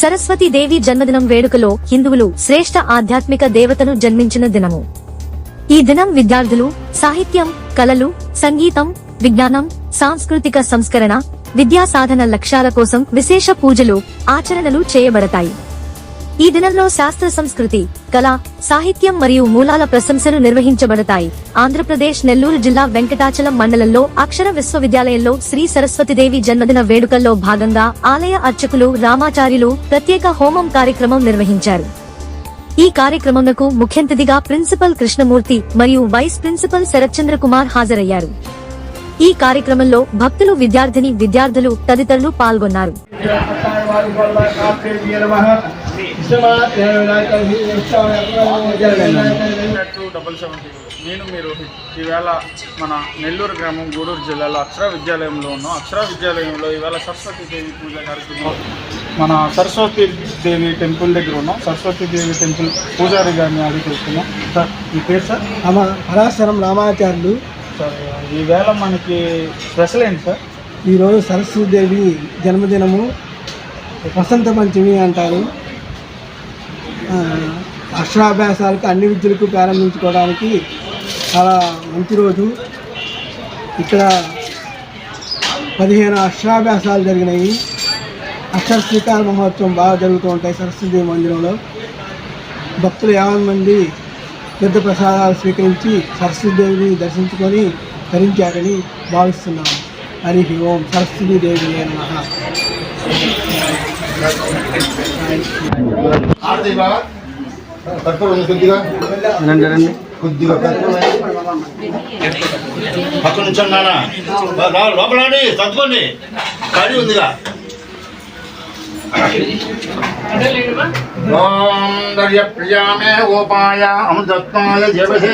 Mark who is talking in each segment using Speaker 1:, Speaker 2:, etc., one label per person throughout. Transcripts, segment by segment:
Speaker 1: సరస్వతి దేవి జన్మదినం వేడుకలో హిందువులు శ్రేష్ఠ ఆధ్యాత్మిక దేవతను జన్మించిన దినము. ఈ దినం విద్యార్థులు సాహిత్యం కళలు సంగీతం విజ్ఞానం సాంస్కృతిక సంస్కరణ విద్యా సాధన లక్ష్యాల కోసం విశేష పూజలు ఆచరణలు చేయబడతాయి. ఈ దినంలో శాస్త్ర సంస్కృతి కళ సాహిత్యం మరియు మూలాల ప్రశంసలు నిర్వహించబడతాయి. ఆంధ్రప్రదేశ్ నెల్లూరు జిల్లా వెంకటాచలం మండలంలో అక్షర విశ్వవిద్యాలయంలో శ్రీ సరస్వతిదేవి జన్మదిన వేడుకల్లో భాగంగా ఆలయ అర్చకులు రామాచార్యులు ప్రత్యేక హోమం కార్యక్రమం నిర్వహించారు. ఈ కార్యక్రమంకు ముఖ్యంతిథిగా ప్రిన్సిపల్ కృష్ణమూర్తి మరియు వైస్ ప్రిన్సిపల్ శరత్చంద్ర కుమార్ హాజరయ్యారు. ఈ కార్యక్రమంలో భక్తులు విద్యార్థిని విద్యార్థులు తదితరులు పాల్గొన్నారు.
Speaker 2: డబల్ నేను మీ రోహిత్ ఈవేళ మన నెల్లూరు గ్రామం గూడూరు జిల్లాలో అక్షర విద్యాలయంలో ఉన్నాం. అక్షర విద్యాలయంలో ఈవేళ సరస్వతి దేవి పూజ కార్యక్రమం. మన సరస్వతి దేవి టెంపుల్ దగ్గర ఉన్నాం. సరస్వతి దేవి టెంపుల్ పూజారి గారిని అడిగి తెలుసుకున్నాం సార్ మీ పేరు సార్?
Speaker 3: పరాశరం రామాచార్యులు.
Speaker 2: సార్ ఈవేళ మనకి స్పెషల్ ఏంటి సార్?
Speaker 3: ఈరోజు సరస్వతీదేవి జన్మదినము వసంత పంచమి అంటారు. అక్షరాభ్యాసాలకు అన్ని విద్యలకు ప్రారంభించుకోవడానికి చాలా మంచి రోజు. ఇక్కడ పదిహేను అక్షరాభ్యాసాలు జరిగినాయి. అక్షర శ్రీకార మహోత్సవం బాగా జరుగుతూ ఉంటాయి సరస్వతి మందిరంలో. భక్తులు యాభై మంది పెద్ద ప్రసాదాలు స్వీకరించి సరస్వతీదేవిని దర్శించుకొని ధరించారని భావిస్తున్నాము. హరి ఓం సరస్వతీదేవి నమః
Speaker 4: ఆడతాయి బాగా కర్పూరం ఉంది కొద్దిగా కొద్దిగా కర్పూరం పక్క నుంచి నానా లోపల రండి, తట్టుకోండి ఖాళీ ఉందిగా ఓం దర్య ప్రియామే ఓపాయ అమృతత్వాయ జపసే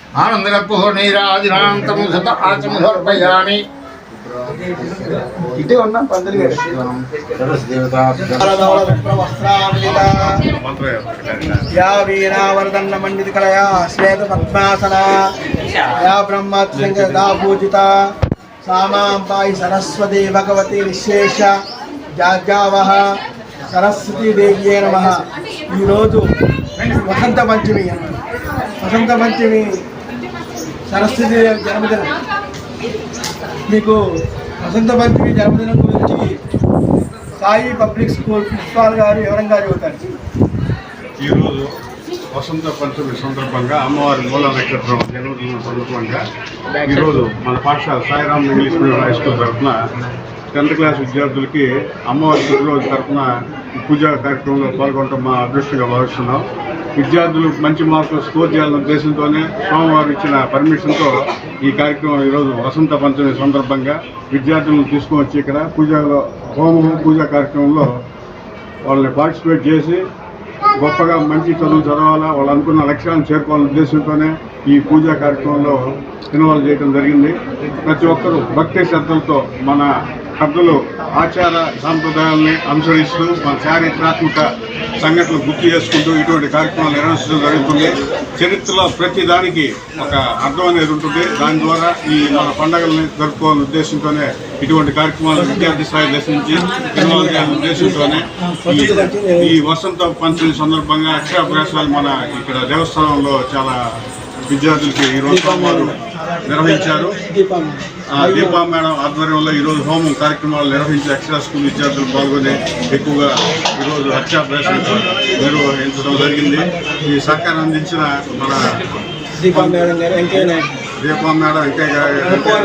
Speaker 4: ఆచమహోర్పయామి శుభ్రాజ్యుతస్య ధూపోయం ప్రతి ఉచ్యతాం ఆ సరస్వదేవతాభ్యో నమః ఆనందగర్భోణైరాజనాం తం సద ఆచమహోర్పయామి ఇటే ఉన్నాం పంతులు గారు.
Speaker 3: యా వీరావర్ధన్న మండిత కలయా శ్వేత పద్మాసన యా బ్రహ్మత్సంగదా పూజిత. సామాంబాయి సరస్వతి భగవతి విశేష. జాగ్యావహ సరస్వతీ దేవ్యే నమ. ఈరోజు వసంత పంచమి. వసంత పంచమి సరస్వతి దేవి జన్మదినం. మీకు వసంత పంచమి జన్మదినం గురించి సాయి పబ్లిక్ స్కూల్ ప్రిన్సిపాల్ గారు వివరంగా చెబుతారు?
Speaker 5: ఈరోజు వసంత పంచమి సందర్భంగా అమ్మవారి మూల నక్షత్రం జన్మదిన సందర్భంగా ఈరోజు మన పాఠశాల Sairam English medium high school తరఫున టెన్త్ క్లాస్ విద్యార్థులకి అమ్మవారి పుట్టినరోజు తరఫున పూజా కార్యక్రమంలో పాల్గొనడం మా అదృష్టంగా భావిస్తున్నాం. విద్యార్థులు మంచి మార్కులు స్కోర్ చేయాలన్న ఉద్దేశంతోనే సోమవారం ఇచ్చిన పర్మిషన్తో ఈ కార్యక్రమం ఈరోజు వసంత పంచమి సందర్భంగా విద్యార్థులను తీసుకుని వచ్చి ఇక్కడ పూజలో హోమం పూజా కార్యక్రమంలో వాళ్ళని పార్టిసిపేట్ చేసి గొప్పగా మంచి చదువు చదవాలా వాళ్ళు అనుకున్న లక్ష్యాలను చేరుకోవాలనే ఉద్దేశంతోనే ఈ పూజా కార్యక్రమంలో ఇన్వాల్వ్ చేయడం జరిగింది. ప్రతి ఒక్కరూ భక్తి శ్రద్ధలతో మన పెద్దలు ఆచార సాంప్రదాయాల్ని అనుసరిస్తూ మన చారిత్రాత్మక సంఘటనలు గుర్తు చేసుకుంటూ ఇటువంటి కార్యక్రమాలు నిర్వహించడం జరుగుతుంది. చరిత్రలో ప్రతి దానికి ఒక అర్థం అనేది ఉంటుంది. దాని ద్వారా ఈ మన పండుగల్ని జరుపుకోవాలనే ఉద్దేశంతోనే ఇటువంటి కార్యక్రమాలు విద్యార్థి స్థాయి దశ నుంచి ఇన్వాల్వ్ చేయాలనే ఉద్దేశంతోనే ఈ ఈ వసంత పంచమి సందర్భంగా అక్షరాభ్యాసాలు మన ఇక్కడ దేవస్థానంలో చాలా విద్యార్థులకి ఈరోజు వారు నిర్వహించారు.
Speaker 3: దీపం.
Speaker 5: ఆ దీపా మేడం ఆధ్వర్యంలో ఈరోజు హోమం కార్యక్రమాలు నిర్వహించి ఎక్స్ట్రా స్కూల్ విద్యార్థులు పాల్గొని ఎక్కువగా ఈరోజు అత్యాభ్యాసం నిర్వహించడం జరిగింది. ఈ సహకారం అందించిన మన
Speaker 3: దీపం మేడం గారు వెంకయ్య నాయుడు.
Speaker 5: దీపా మేడం వెంకయ్య గారు వెంకయ్య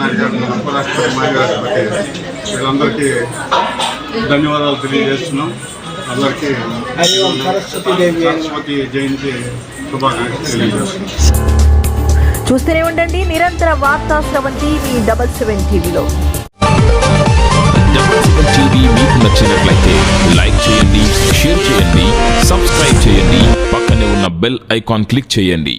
Speaker 5: నాయుడు గారు, ఉపరాష్ట్రపతి మాజీ రాష్ట్రపతి వీళ్ళందరికీ ధన్యవాదాలు తెలియజేస్తున్నాం. అందరికీ
Speaker 3: సరస్వతి
Speaker 5: జయంతి
Speaker 6: చూస్తూనే ఉండండి నిరంతర వార్తా స్రవంతి మీ డబల్ సెవెన్ టీవీలో.
Speaker 7: డబుల్ సెవెన్ టీవీ మీకు నచ్చినట్లయితే లైక్ చేయండి షేర్ చేయండి సబ్స్క్రైబ్ చేయండి పక్కనే ఉన్న బెల్ ఐకాన్ క్లిక్ చేయండి.